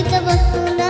पालखीत बसून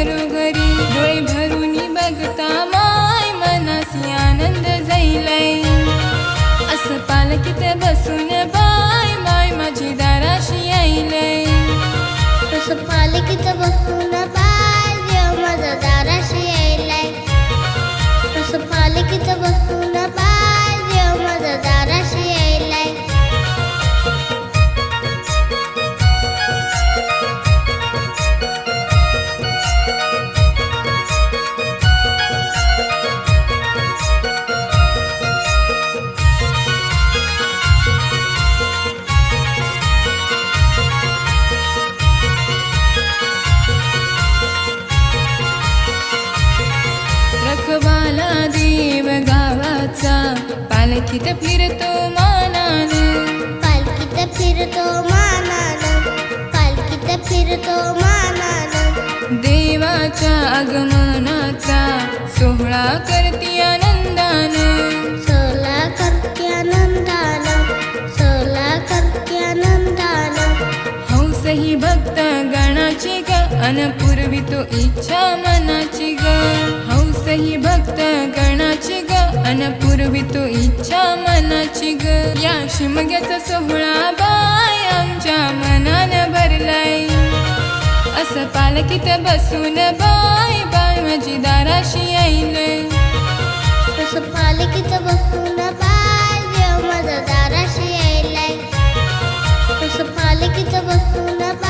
घरोघरी डोळे भरून बघता माय मनासी आनंद जाईलाय असं पालकीत बसून बाय माय माझी दाराशी यायलय. तसं पालखीत बसून बाय देव माझा दाराशी यायलाय. तसं पालखीत बसून गणाची पुरवितो अन पूर्वी तो इच्छा मनाची ग. हौस ही भक्त गणाची ग. अन पूर्वी तो इच्छा मनाची ग. या शिमग्याचा सोहळा बाय आमच्या मनान भरलाय. असं पालकीत बसून बाय बाय माझी दाराशी येईल तसं पालकीत बसून बाय देव माझा दाराशी यायलाय. तसं पालकीत बसून बाय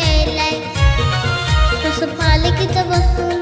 तिथं बसून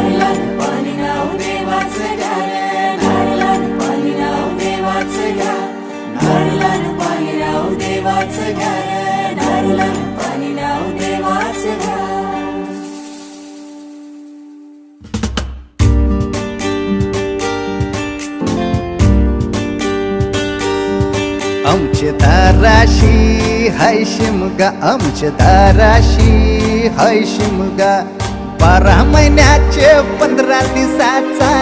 देवाचं घ्या रे. नारळानं पाणी नाव देवाचं घ्या आमचे दाराशी हाय शिमगा. आमचे दाराशी हाय शिमगा. बारा महिन्याचे पंधरा दिवसाचा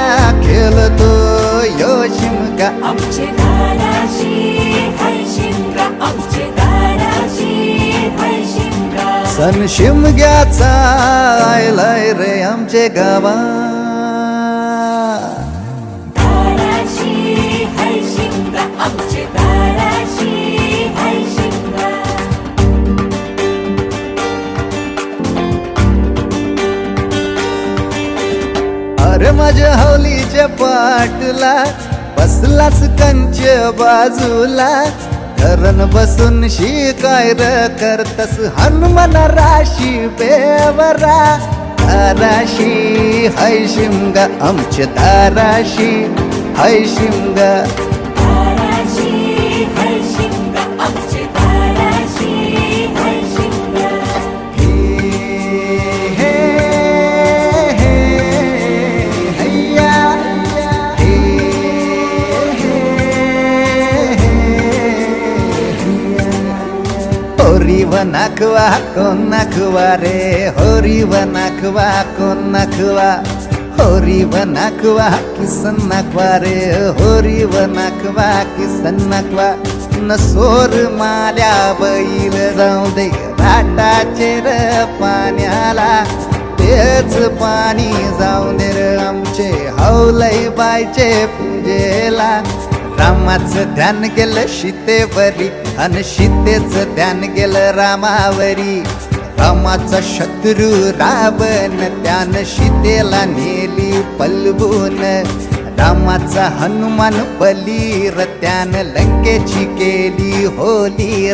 खेळतो यो शिमगा. आमचे दाराशी हाय शिमगा. सन शिमग्याचा आयलाय रे आमचे गावा. अरे माझ्या हौलीच्या पाटला बसलाच कंच बाजूला. धरण बसून शिकाय र करतस हनुमान राशी बेवरा. धाराशी हाय शिमगा आमच्या दाराशी. हाय शिमगा नाखवा कोण रे होरी व नाखवा कोण नाखवा किसन नाखवा रे होरी व किसन नाखवा न सोर माल्या बैल जाऊ दे राटाचे र पाण्याला तेच पाणी जाऊ दे रे आमचे हौलई बायचे पूजेला. रामाचं ध्यान गेलं शितेवरी आणि शितेचं ध्यान गेलं रामावरी. रामाचा शत्रू रावण त्यानं शितेला नेली पलवून. रामाचा हनुमान बलीर त्यान त्यानं लंकेची केली होली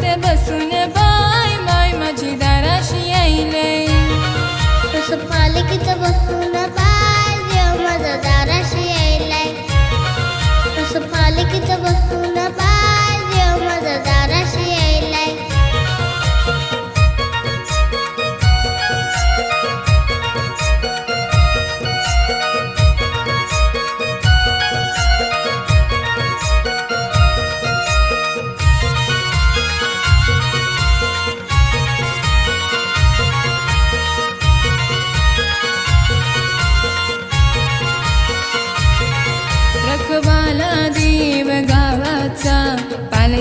पालखीत बसून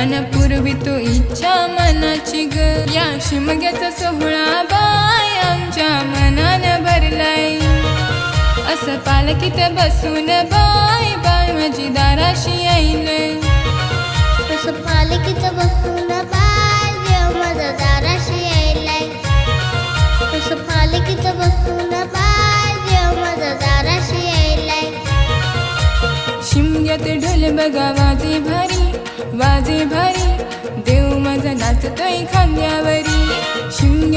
अन पूर्वी तो इच्छा मनाची ग. या शिमग्याचा सोहळा बाय आमच्या मनान भरलाय. असं पालखीत बसून बाय बाय माझी दाराशी आईलय तसं पालखीचं बसून बाय देव माझा दाराशी यायलाय. तसं पालखीचं बसून बाय देव माझा दाराशी यायलाय. शिमग्यात ढोल बघा वाजे भारी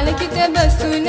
असं पालखीत बसून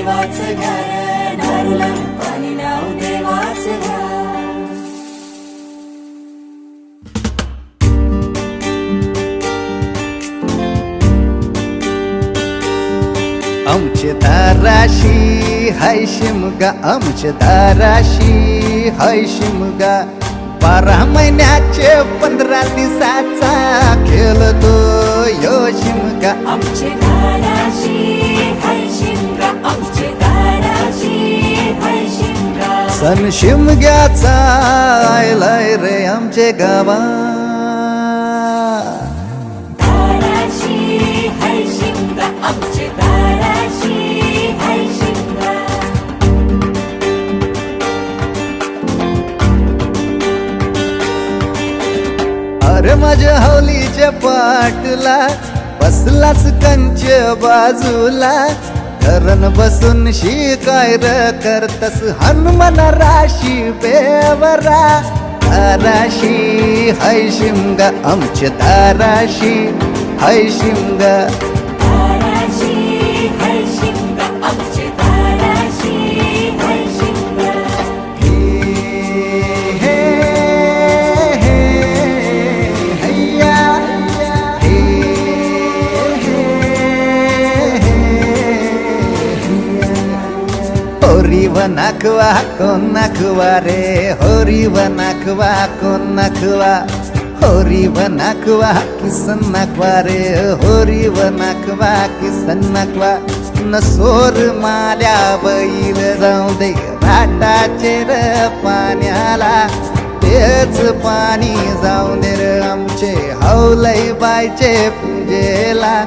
देवाचं घर नारीलाल पाणी नाव देवाचं घर. आमचे दाराशी हाय शिमगा आमचे दाराशी हाय शिमगा बारा महिन्याचे पंधरा दिवसाचा खेळतो यो शिमगा आमचे दाराशी हाय सन शिमग्याचा आयलाय रे आमचे गावा. अरे माझ्या हौलीच्या पाटला बसलाच कंच बाजूला. धरण बसून शिकाय र करतस हनुमान राशी बेवरा. दाराशी हाय शिमगा आमचे दाराशी हाय शिमगा. ताराशी हाय शिमगा. होरीव नाखवा कोण नाखवा रे? होरीव नाखवा कोण नाखवा? होरीव नाखवा किसन नाखवा रे? होरीव नाखवा किसन नाखवा? न सोर माल्या बैल जाऊ दे राटाचे र पाण्याला. तेच पाणी जाऊ दे र आमचे हौलई बायचे पूजेला.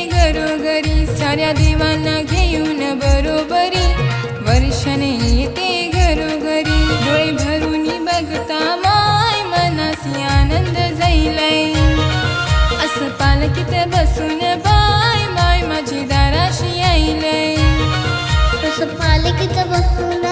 घरोघरी साऱ्या देवांना घेऊन बरोबरी. वर्षाने येते घरोघरी. डोळे भरून बघता माय मनासी आनंद जाईलाय असं पालकीत बसून बाय माय माझी दाराशी आईलय तसं पालखीचं बसून